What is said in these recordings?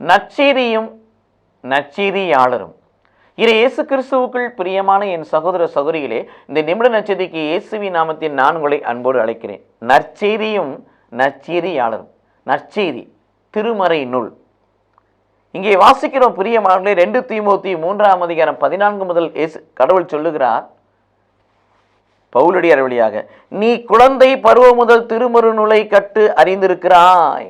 நற்செய்தியும் நற்செய்தியாளரும். இதை இயேசு கிறிஸ்துவுக்குள் பிரியமான என் சகோதர சகோதரிகளே இந்த நிமிட நச்சதிக்கு இயேசுவி நாமத்தின் நான் உங்களை அன்போடு அழைக்கிறேன். நற்செய்தியும் நற்செய்தியாளரும். நற்செய்தி திருமறை நூல். இங்கே வாசிக்கிறோம் பிரியமானவர்களே ரெண்டு தீமோத்தி மூன்றாம் அதிகாரம் பதினான்கு முதல் இயேசு கடவுள் சொல்லுகிறார். பவுலடியார் வழியாக நீ குழந்தை பருவம் முதல் திருமறு நூலை கட்டு அறிந்திருக்கிறாய்.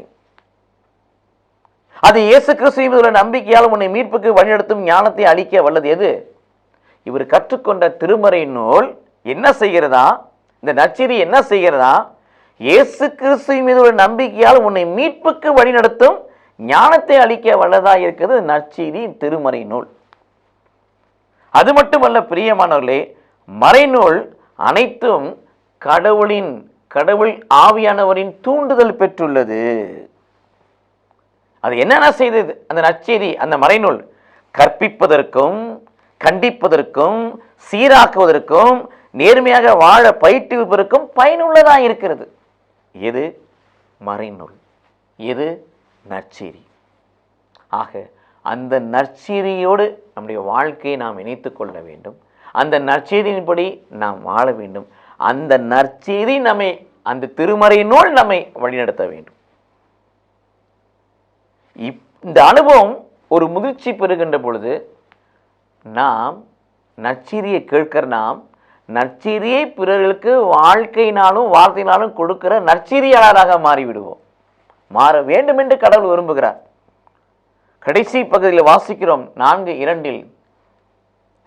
அது இயேசு கிறிஸ்துவ நம்பிக்கையால் உன்னை மீட்புக்கு வழிநடத்தும் ஞானத்தை அளிக்க வல்லது எது? இவர் கற்றுக்கொண்ட திருமறை நூல் என்ன செய்கிறதா? இந்த நச்சிரி என்ன செய்கிறதா? இயேசு கிறிஸ்து மீது ஒரு நம்பிக்கையால் உன்னை மீட்புக்கு வழிநடத்தும் ஞானத்தை அளிக்க வல்லதா இருக்கிறது நற்செய்தி திருமறை நூல். அது மட்டுமல்ல பிரியமானவர்களே மறைநூல் அனைத்தும் கடவுளின் கடவுள் ஆவியானவரின் தூண்டுதல் பெற்றுள்ளது. அது என்னென்ன செய்தது? அந்த நற்செய்தி அந்த மறைநூல். கற்பிப்பதற்கும் கண்டிப்பதற்கும் சீராக்குவதற்கும் நேர்மையாக வாழ பயிற்றுவிப்பதற்கும் பயனுள்ளதாக இருக்கிறது. எது? மறைநூல். எது? நற்செய்தி. ஆக அந்த நற்செய்தியோடு நம்முடைய வாழ்க்கையை நாம் இணைத்து கொள்ள வேண்டும். அந்த நற்செய்தியின்படி நாம் வாழ வேண்டும். அந்த நற்செய்தி நம்மை அந்த திருமறை நூல் நம்மை வழிநடத்த வேண்டும். இப் இந்த அனுபவம் ஒரு முதிர்ச்சி பெறுகின்ற பொழுது நாம் நச்சீரியை கேட்கிற நாம் நற்செய்தியை பிறர்களுக்கு வாழ்க்கையினாலும் வார்த்தையினாலும் கொடுக்கிற நற்செய்தியாளராக மாறிவிடுவோம். மாற வேண்டும் என்று கடவுள் விரும்புகிறார். கடைசி பகுதியில் வாசிக்கிறோம் நான்கு இரண்டில்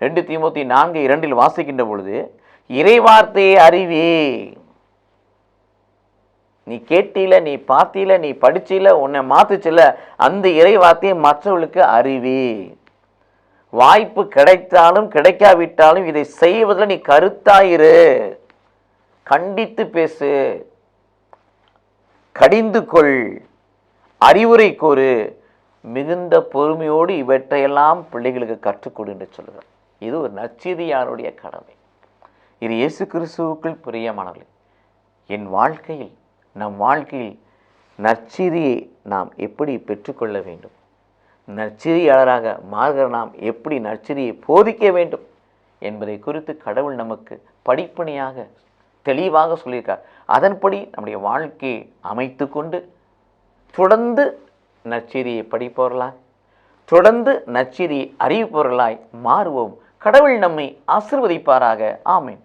ரெண்டு தீமூத்தி நான்கு இரண்டில் வாசிக்கின்ற பொழுது இறைவார்த்தையை அறிவே நீ கேட்டில நீ பார்த்தில நீ படிச்சில உன்னை மாத்துச்சில அந்த இறைவார்த்தையை மற்றவர்களுக்கு அறிவி. வாய்ப்பு கிடைத்தாலும் கிடைக்காவிட்டாலும் இதை செய்வதில் நீ கருத்தாயிரு. கண்டித்து பேசு. கடிந்து கொள். அறிவுரை கூறு. மிகுந்த பொறுமையோடு இவற்றையெல்லாம் பிள்ளைகளுக்கு கற்றுக்கொடு என்று சொல்கிறார் இது ஒரு நற்செய்தியாருடைய கடமை. இது இயேசு கிறிஸ்துவுக்குள் பிரியமானவர்களே என் வாழ்க்கையில் நம் வாழ்க்கையில் நற்செய்தியை நாம் எப்படி பெற்றுக்கொள்ள வேண்டும்? நற்செய்தியாளராக மாறுகிற நாம் எப்படி நற்செய்தியை போதிக்க வேண்டும் என்பதை குறித்து கடவுள் நமக்கு படிப்பணியாக தெளிவாக சொல்லியிருக்கார். அதன்படி நம்முடைய வாழ்க்கையை அமைத்து கொண்டு தொடர்ந்து நற்செய்தியை படிப்பவர்களாய் தொடர்ந்து நற்செய்தியை அறிவிப்பவர்களாய் மாறுவோம். கடவுள் நம்மை ஆசிர்வதிப்பாராக. ஆமேன்.